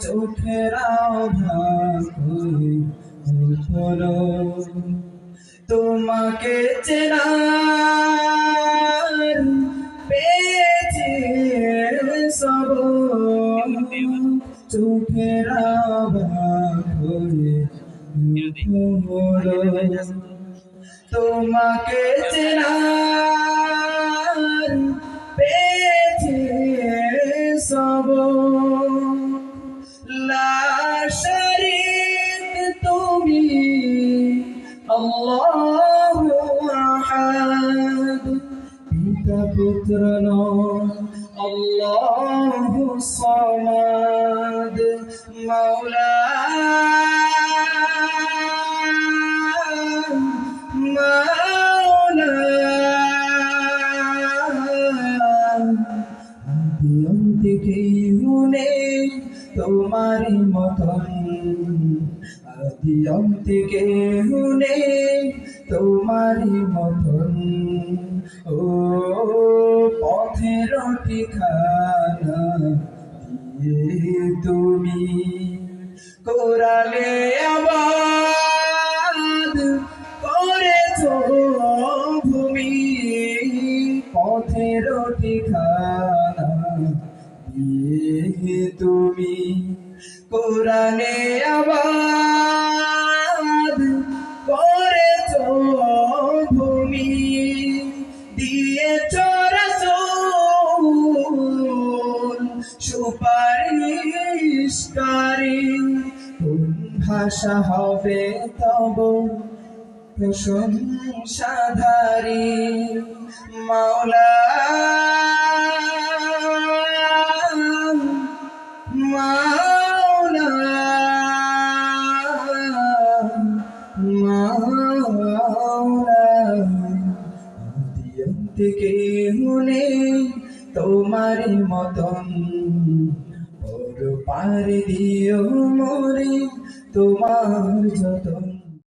চোখের তোমাকে চেনার পেয়েছে সব। চোখের তোমাকে চেনার لا شريك تومي الله أحد. بيتا بترنا. الله الصمد. مولاي مولاي أنت أنت كي তোমারি মতন। আদি অন্তিকে হুনে তোমারি মতন। ও পথের ঠিকানা দিয়ে তুমি। কোরালে আবাদ করেছ ভূমি পথের ঠিকানা তুমি কোরআনে আবাদ করেছ ভূমি দিয়েছ সুপারিশকারী। কোন ভাষা হবে তব প্রশংসাধারী? মাওলা দিয়ন্তিকে হুনে তোমার মতন। ওর পার দিও মরে তোমার যতন।